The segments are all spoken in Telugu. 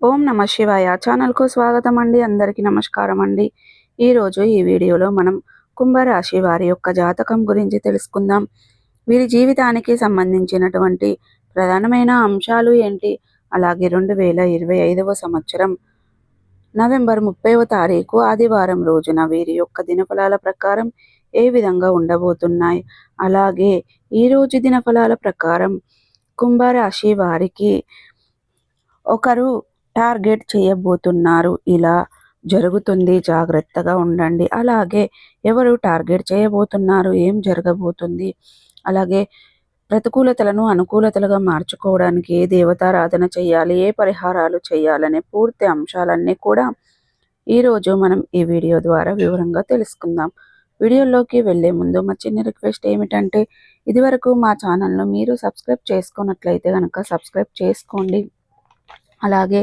ఓం నమ శివాయ. ఛానల్కు స్వాగతం అండి అందరికీ నమస్కారం అండి ఈరోజు ఈ వీడియోలో మనం కుంభరాశి వారి యొక్క జాతకం గురించి తెలుసుకుందాం. వీరి జీవితానికి సంబంధించినటువంటి ప్రధానమైన అంశాలు ఏంటి? అలాగే రెండు వేల ఇరవై ఐదవ సంవత్సరం నవంబర్ ముప్పైవ తారీఖు ఆదివారం రోజున వీరి యొక్క దినఫలాల ప్రకారం ఏ విధంగా ఉండబోతున్నాయి? అలాగే ఈరోజు దినఫలాల ప్రకారం కుంభరాశి వారికి ఒకరు టార్గెట్ చేయబోతున్నారు. ఇలా జరుగుతుంది. జాగ్రత్తగా ఉండండి. అలాగే ఎవరు టార్గెట్ చేయబోతున్నారు? ఏం జరగబోతుంది? అలాగే ప్రతికూలతలను అనుకూలతలుగా మార్చుకోవడానికి ఏ దేవతారాధన చేయాలి? ఏ పరిహారాలు చేయాలనే పూర్తి అంశాలన్నీ కూడా ఈరోజు మనం ఈ వీడియో ద్వారా వివరంగా తెలుసుకుందాం. వీడియోలోకి వెళ్ళే ముందు మా చిన్న రిక్వెస్ట్ ఏమిటంటే ఇదివరకు మా ఛానల్ను మీరు సబ్స్క్రైబ్ చేసుకున్నట్లయితే కనుక సబ్స్క్రైబ్ చేసుకోండి. అలాగే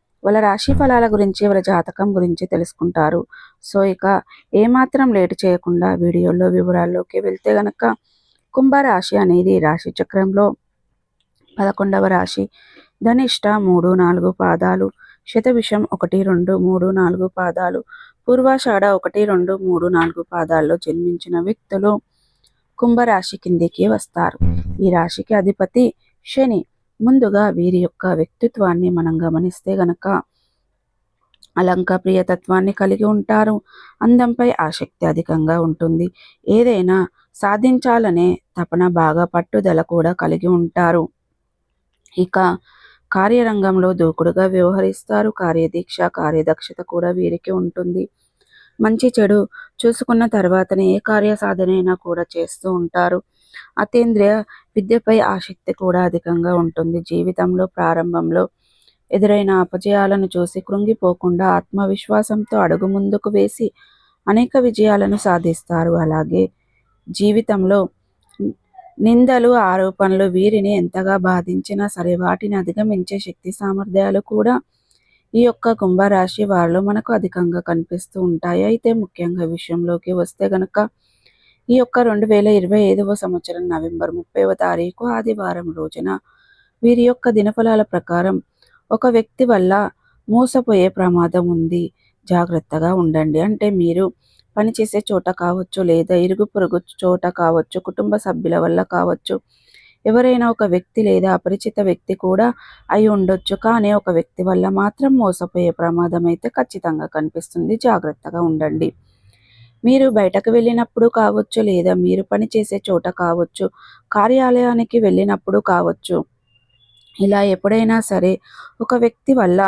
వాళ్ళ రాశి ఫలాల గురించి వాళ్ళ జాతకం గురించి తెలుసుకుంటారు. సో ఇక ఏమాత్రం లేట్ చేయకుండా వీడియోలో వివరాల్లోకి వెళ్తే గనక కుంభరాశి అనేది రాశి చక్రంలో పదకొండవ రాశి. ధనిష్ట మూడు నాలుగు పాదాలు శతవిషం ఒకటి రెండు మూడు నాలుగు పాదాలు పూర్వాషాఢ ఒకటి రెండు మూడు నాలుగు పాదాల్లో జన్మించిన వ్యక్తులు కుంభరాశి కిందికి వస్తారు. ఈ రాశికి అధిపతి శని. ముందుగా వీరి యొక్క వ్యక్తిత్వాన్ని మనం గమనిస్తే గనక అలంక ప్రియతత్వాన్ని కలిగి ఉంటారు. అందంపై ఆసక్తి అధికంగా ఉంటుంది. ఏదైనా సాధించాలనే తపన బాగా పట్టుదల కూడా కలిగి ఉంటారు. ఇక కార్యరంగంలో దూకుడుగా వ్యవహరిస్తారు. కార్యదీక్ష కార్యదక్షత కూడా వీరికి ఉంటుంది. మంచి చెడు చూసుకున్న తర్వాతనే ఏ కార్య సాధనైనా కూడా చేస్తూ ఉంటారు. అతేంద్రియ విద్యపై ఆసక్తి కూడా అధికంగా ఉంటుంది. జీవితంలో ప్రారంభంలో ఎదురైన అపజయాలను చూసి కృంగిపోకుండా ఆత్మవిశ్వాసంతో అడుగు ముందుకు వేసి అనేక విజయాలను సాధిస్తారు. అలాగే జీవితంలో నిందలు ఆరోపణలు వీరిని ఎంతగా బాధించినా సరే వాటిని అధిగమించే శక్తి సామర్థ్యాలు కూడా ఈ యొక్క కుంభరాశి వారిలో మనకు అధికంగా కనిపిస్తూ ఉంటాయి. అయితే ముఖ్యంగా విషయంలోకి వస్తే గనక ఈ యొక్క రెండు వేల ఇరవై ఐదవ సంవత్సరం నవంబర్ ముప్పైవ తారీఖు ఆదివారం రోజున వీరి యొక్క దినఫలాల ప్రకారం ఒక వ్యక్తి వల్ల మోసపోయే ప్రమాదం ఉంది. జాగ్రత్తగా ఉండండి. అంటే మీరు పనిచేసే చోట కావచ్చు లేదా ఇరుగు పొరుగు చోట కావచ్చు కుటుంబ సభ్యుల వల్ల కావచ్చు ఎవరైనా ఒక వ్యక్తి లేదా అపరిచిత వ్యక్తి కూడా అయి ఉండొచ్చు. కానీ ఒక వ్యక్తి వల్ల మాత్రం మోసపోయే ప్రమాదం అయితే ఖచ్చితంగా కనిపిస్తుంది. జాగ్రత్తగా ఉండండి. మీరు బయటకు వెళ్ళినప్పుడు కావచ్చు లేదా మీరు పనిచేసే చోట కావచ్చు కార్యాలయానికి వెళ్ళినప్పుడు కావచ్చు. ఇలా ఎప్పుడైనా సరే ఒక వ్యక్తి వల్ల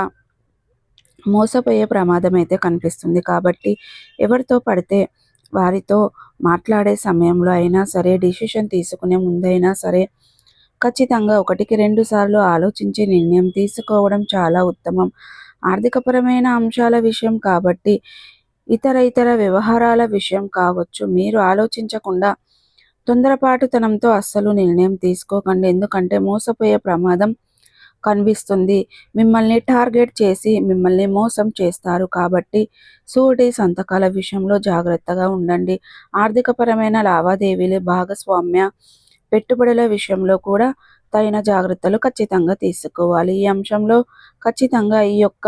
మోసపోయే ప్రమాదం అయితే కనిపిస్తుంది. కాబట్టి ఎవరితో పడితే వారితో మాట్లాడే సమయంలో అయినా సరే డిసిషన్ తీసుకునే ముందైనా సరే ఖచ్చితంగా ఒకటికి రెండు సార్లు ఆలోచించి నిర్ణయం తీసుకోవడం చాలా ఉత్తమం. ఆర్థికపరమైన అంశాల విషయం కాబట్టి ఇతర ఇతర వ్యవహారాల విషయం కావచ్చు. మీరు ఆలోచించకుండా తొందరపాటుతనంతో అస్సలు నిర్ణయం తీసుకోకండి. ఎందుకంటే మోసపోయే ప్రమాదం కనిపిస్తుంది. మిమ్మల్ని టార్గెట్ చేసి మిమ్మల్ని మోసం చేస్తారు. కాబట్టి సూటి సంతకాల విషయంలో జాగ్రత్తగా ఉండండి. ఆర్థికపరమైన లావాదేవీలు భాగస్వామ్య పెట్టుబడుల విషయంలో కూడా తగిన జాగ్రత్తలు ఖచ్చితంగా తీసుకోవాలి. ఈ అంశంలో ఖచ్చితంగా ఈ యొక్క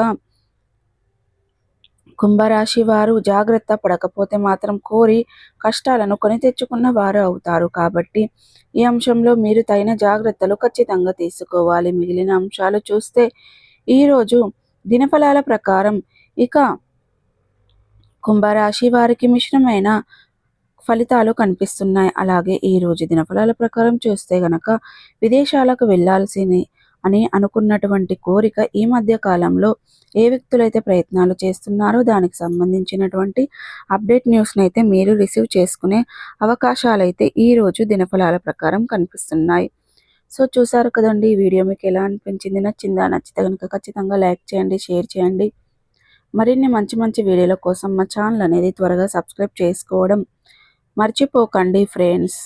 కుంభరాశి వారు జాగ్రత్త పడకపోతే మాత్రం కోరి కష్టాలను కొని తెచ్చుకున్న వారు అవుతారు. కాబట్టి ఈ అంశంలో మీరు తగిన జాగ్రత్తలు ఖచ్చితంగా తీసుకోవాలి. మిగిలిన అంశాలు చూస్తే ఈరోజు దినఫలాల ప్రకారం ఇక కుంభరాశి వారికి మిశ్రమైన ఫలితాలు కనిపిస్తున్నాయి. అలాగే ఈ రోజు దినఫలాల ప్రకారం చూస్తే గనక విదేశాలకు వెళ్ళాల్సిన అని అనుకున్నటువంటి కోరిక ఈ మధ్య కాలంలో ఏ వ్యక్తులైతే ప్రయత్నాలు చేస్తున్నారో దానికి సంబంధించినటువంటి అప్డేట్ న్యూస్ని అయితే మీరు రిసీవ్ చేసుకునే అవకాశాలు అయితే ఈరోజు దినఫలాల ప్రకారం కనిపిస్తున్నాయి. సో చూసారు కదండి ఈ వీడియో మీకు ఎలా అనిపించింది? నచ్చిందా? నచ్చితే కనుక ఖచ్చితంగా లైక్ చేయండి షేర్ చేయండి. మరిన్ని మంచి మంచి వీడియోల కోసం మా ఛానల్ అనేది త్వరగా సబ్స్క్రైబ్ చేసుకోవడం మర్చిపోకండి ఫ్రెండ్స్.